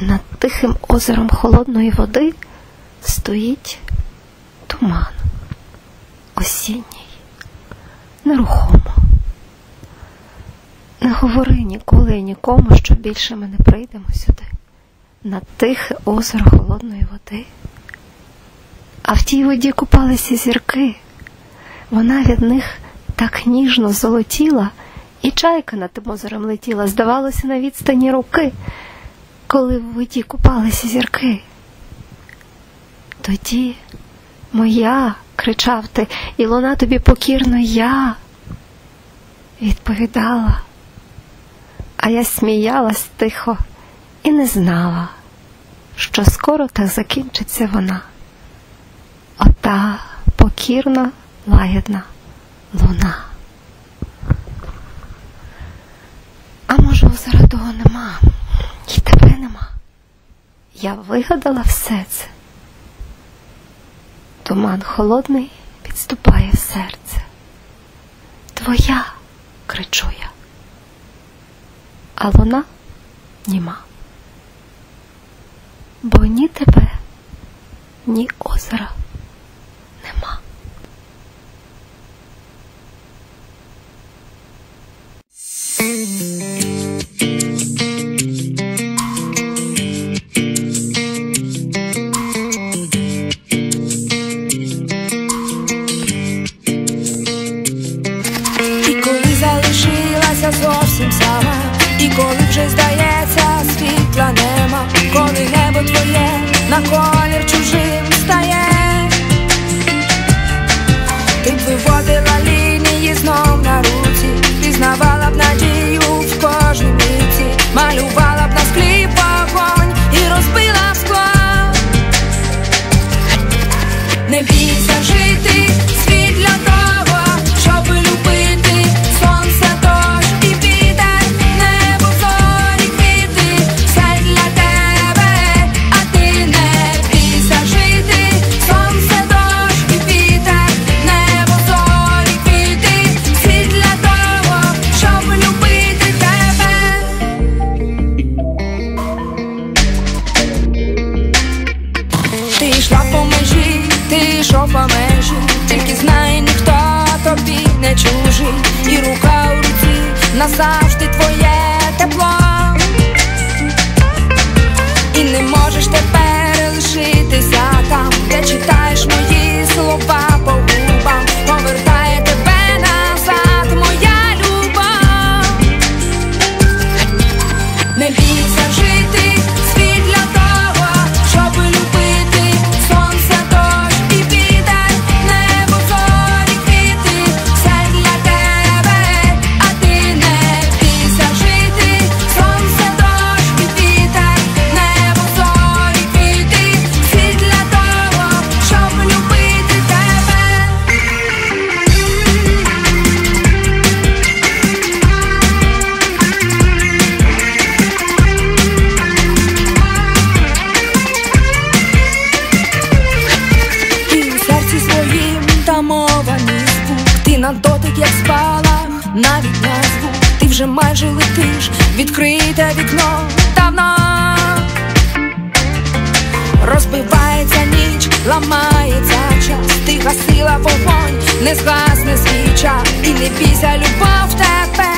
над тихим озером холодної води стоїть туман. Осінній, нерухомо. Не говори ніколи і нікому, що більше ми не прийдемо сюди, на тихе озеро холодної води. А в тій воді купалися зірки, вона від них так ніжно золотіла, і чайка над тим озером летіла, здавалося, на відстані руки, коли в воді купалися зірки. Тоді моя, кричав ти, і луна тобі покірно я відповідала, а я сміялась тихо і не знала, що скоро так закінчиться вона. Ота покірна, лагідна луна. А може, озера того нема, нема. Я вигадала все це. Туман холодний підступає в серце. Твоя, кричу я, а луна німа. Бо ні тебе, ні озера залишилася зовсім сама, і коли вже здається, світла нема, коли небо твоє на колір чужим назавжди твоє тепло. І не можеш тепер лишитися там, де читаєш мої слова по губам, повертає тебе назад, моя любов. На дотик, як спала, навіть на звук Ти вже майже летиш, відкрите вікно. Давно. Розбивається ніч, ламається час. Ти гасила вогонь, не згасне свіча І не бійся, любов тебе